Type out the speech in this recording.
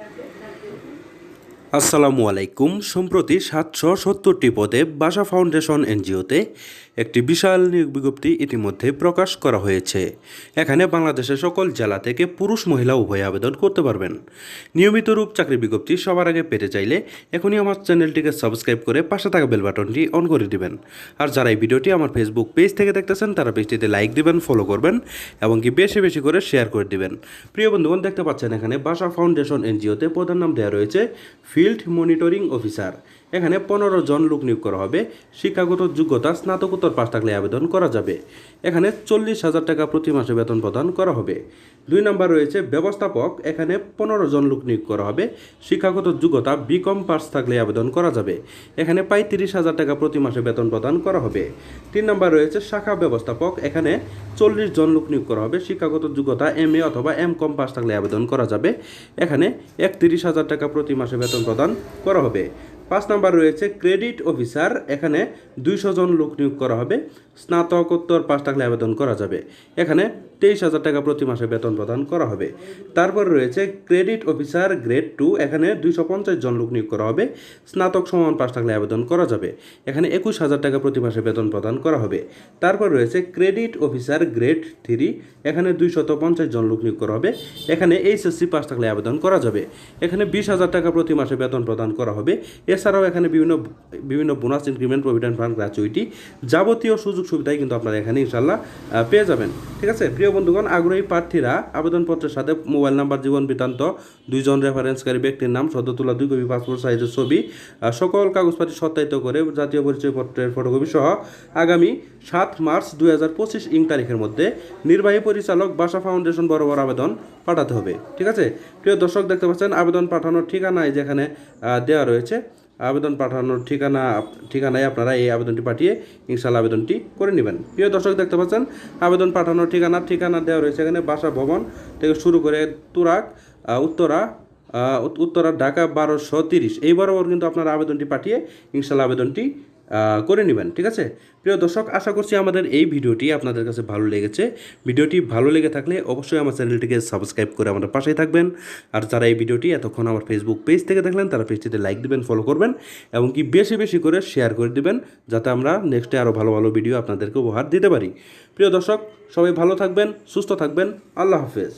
Gracias. আসসালামু আলাইকুম। সম্প্রতি সাতশো সত্তরটি পদে বাসা ফাউন্ডেশন এনজিওতে একটি বিশাল নিয়োগ বিজ্ঞপ্তি ইতিমধ্যে প্রকাশ করা হয়েছে। এখানে বাংলাদেশের সকল জেলা থেকে পুরুষ, মহিলা উভয় আবেদন করতে পারবেন। নিয়মিত রূপ চাকরি বিজ্ঞপ্তি সবার আগে পেতে চাইলে এখনই আমার চ্যানেলটিকে সাবস্ক্রাইব করে পাশে থাকা বেল বাটনটি অন করে দিবেন। আর যারা এই ভিডিওটি আমার ফেসবুক পেজ থেকে দেখতেছেন, তারা পেজটিতে লাইক দিবেন ফলো করবেন এবং কি বেশি বেশি করে শেয়ার করে দিবেন। প্রিয় বন্ধুগণ, দেখতে পাচ্ছেন এখানে বাসা ফাউন্ডেশন এনজিওতে প্রধান নাম দেওয়া রয়েছে ফিল্ড মনিটরিং অফিসার। এখানে পনেরো জন লোক নিয়োগ করা হবে। শিক্ষাগত যোগ্যতা স্নাতকোত্তর পাশ থাকলে আবেদন করা যাবে। এখানে চল্লিশ হাজার টাকা প্রতি মাসে বেতন প্রদান করা হবে। দুই নম্বর রয়েছে ব্যবস্থাপক। এখানে পনেরো জন লোক নিয়োগ করা হবে। শিক্ষাগত যোগ্যতা বিকম পাস থাকলে আবেদন করা যাবে। এখানে পঁয়ত্রিশ হাজার টাকা প্রতি মাসে বেতন প্রদান করা হবে। তিন নম্বর রয়েছে শাখা ব্যবস্থাপক। এখানে চল্লিশ জন লোক নিয়োগ করা হবে। শিক্ষাগত যোগ্যতা এম এ অথবা এম কম পাস থাকলে আবেদন করা যাবে। এখানে একত্রিশ হাজার টাকা প্রতি মাসে বেতন প্রদান করা হবে। পাঁচ নাম্বার রয়েছে ক্রেডিট অফিসার। এখানে দুইশো জন লোক নিয়োগ করা হবে। স্নাতকোত্তর পাস থাকলে আবেদন করা যাবে। এখানে তেইশ হাজার টাকা প্রতি মাসে বেতন প্রদান করা হবে। তারপর রয়েছে ক্রেডিট অফিসার গ্রেড টু। এখানে দুইশো পঞ্চাশ জন লোক নিয়োগ করা হবে। স্নাতক সমান পাস থাকলে আবেদন করা যাবে। এখানে একুশ হাজার টাকা প্রতি মাসে বেতন প্রদান করা হবে। তারপর রয়েছে ক্রেডিট অফিসার গ্রেড থ্রি। এখানে দুইশত পঞ্চাশ জন লোক নিয়োগ করা হবে। এখানে এইচএসসি পাস থাকলে আবেদন করা যাবে। এখানে বিশ হাজার টাকা প্রতি মাসে বেতন প্রদান করা হবে। এছাড়াও এখানে বিভিন্ন বিভিন্ন bonus increment provident fund gratuity যাবতীয় সুযোগ সুবিধাই কিন্তু আপনারা এখানে ইনশাল্লাহ পেয়ে যাবেন। ঠিক আছে? প্রিয় বন্ধুগণ, আগ্রহী প্রার্থীরা আবেদনপত্রের সাথে মোবাইল নাম্বার, জীবন বৃত্তান্ত, দুইজন রেফারেন্সকারী ব্যক্তির নাম সদ্য তোলা দুই কপি পাসপোর্ট সাইজের ছবি সকল কাগজপাতি সত্যায়িত করে জাতীয় পরিচয়পত্রের ফটোকপি সহ আগামী সাত মার্চ দুই হাজার পঁচিশ ইং তারিখের মধ্যে নির্বাহী পরিচালক বাসা ফাউন্ডেশন বরাবর আবেদন পাঠাতে হবে। ঠিক আছে? প্রিয় দর্শক, দেখতে পাচ্ছেন, আবেদন পাঠানোর ঠিকানায় যেখানে দেওয়া রয়েছে আবেদন পাঠানোর ঠিকানা ঠিকানায় আপনারা এই আবেদনটি পাঠিয়ে ইনশাল্লাহ আবেদনটি করে নেবেন। প্রিয় দর্শক দেখতে পাচ্ছেন, আবেদন পাঠানোর ঠিকানা ঠিকানা দেওয়া রয়েছে এখানে বাসা ভবন থেকে শুরু করে তুরাক উত্তরা উত্তরা ঢাকা বারোশো তিরিশ। এইবারও কিন্তু আপনারা আবেদনটি পাঠিয়ে ইনশাল্লাহ আবেদনটি করে নেবেন, ঠিক আছে? প্রিয় দর্শক, আশা করছি আমাদের এই ভিডিওটি আপনাদের কাছে ভালো লেগেছে। ভিডিওটি ভালো লেগে থাকলে অবশ্যই আমার চ্যানেলটিকে সাবস্ক্রাইব করে আমাদের পাশেই থাকবেন। আর যারা এই ভিডিওটি এতক্ষণ আমার ফেসবুক পেজ থেকে দেখলেন, তারা পেজটিতে লাইক দেবেন ফলো করবেন এবং কি বেশি বেশি করে শেয়ার করে দেবেন, যাতে আমরা নেক্সটে আরও ভালো ভালো ভিডিও আপনাদেরকে উপহার দিতে পারি। প্রিয় দর্শক, সবাই ভালো থাকবেন, সুস্থ থাকবেন। আল্লাহ হাফেজ।